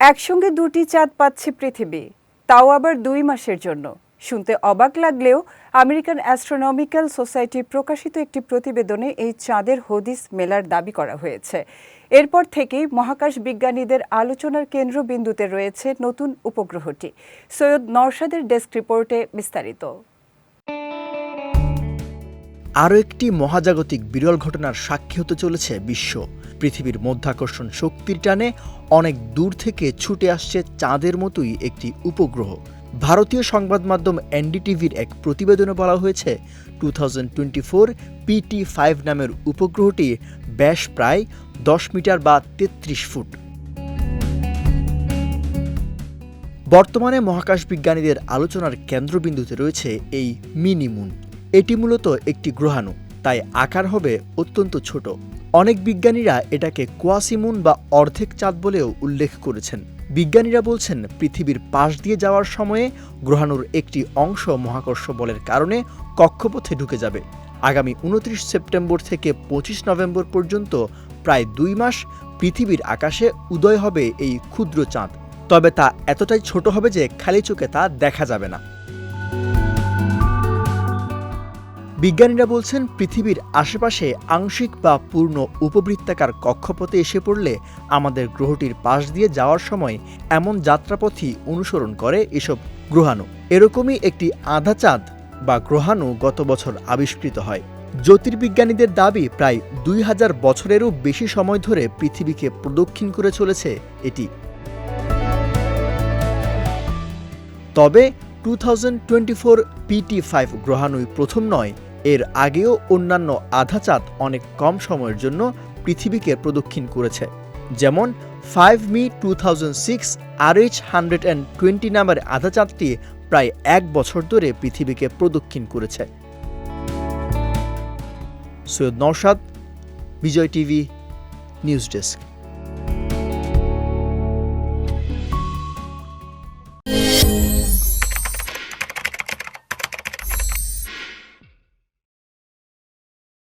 একসঙ্গে দুটি চাঁদ পাচ্ছে পৃথিবী, তাও আবার দুই মাসের জন্য। শুনতে অবাক লাগলেও আমেরিকান অ্যাস্ট্রোনমিক্যাল সোসাইটি প্রকাশিত একটি প্রতিবেদনে এই চাঁদের হদিস মেলার দাবি করা হয়েছে। এরপর থেকেই মহাকাশ বিজ্ঞানীদের আলোচনার কেন্দ্রবিন্দুতে রয়েছে নতুন উপগ্রহটি। সৈয়দ নরসাদের ডেস্ক রিপোর্টে বিস্তারিত। আরও একটি মহাজাগতিক বিরল ঘটনার সাক্ষী হতে চলেছে বিশ্ব। পৃথিবীর মধ্যাকর্ষণ শক্তির টানে অনেক দূর থেকে ছুটে আসছে চাঁদের মতোই একটি উপগ্রহ। ভারতীয় সংবাদ মাধ্যম এনডিটিভির এক প্রতিবেদনে বলা হয়েছে, টু পিটি ফাইভ নামের উপগ্রহটি ব্যাস প্রায় দশ মিটার বা তেত্রিশ ফুট। বর্তমানে মহাকাশ বিজ্ঞানীদের আলোচনার কেন্দ্রবিন্দুতে রয়েছে এই মিনি মুন। এটি মূলত একটি গ্রহাণু। তাই আকার হবে অত্যন্ত ছোট। অনেক বিজ্ঞানীরা এটাকে কোয়াসিমুন বা অর্ধেক চাঁদ বলেও উল্লেখ করেছেন। বিজ্ঞানীরা বলছেন, পৃথিবীর পাশ দিয়ে যাওয়ার সময়ে গ্রহাণুর একটি অংশ মহাকর্ষ বলের কারণে কক্ষপথে ঢুকে যাবে। আগামী উনত্রিশ সেপ্টেম্বর থেকে পঁচিশ নভেম্বর পর্যন্ত প্রায় দুই মাস পৃথিবীর আকাশে উদয় হবে এই ক্ষুদ্র চাঁদ। তবে তা এতটাই ছোট হবে যে খালি চোখে তা দেখা যাবে না। বিজ্ঞানীরা বলছেন, পৃথিবীর আশেপাশে আংশিক বা পূর্ণ উপবৃত্তাকার কক্ষপথে এসে পড়লে আমাদের গ্রহটির পাশ দিয়ে যাওয়ার সময় এমন যাত্রাপথই অনুসরণ করে এসব গ্রহাণু। এরকমই একটি আধা চাঁদ বা গ্রহাণু গত বছর আবিষ্কৃত হয়। জ্যোতির্বিজ্ঞানীদের দাবি, প্রায় দুই হাজার বছরেরও বেশি সময় ধরে পৃথিবীকে প্রদক্ষিণ করে চলেছে এটি। তবে, two thousand twenty four PT five গ্রহাণুই প্রথম নয় এর আগেও অন্যান্য আধা চাঁদ অনেক কম সময়ের জন্য পৃথিবীকে প্রদক্ষিণ করেছে। যেমন five me two thousand six R H hundred and twenty নামের আধা চাঁদটি প্রায় এক বছর ধরে পৃথিবীকে প্রদক্ষিণ করেছে। Syed Naushad, Vijay TV, news desk.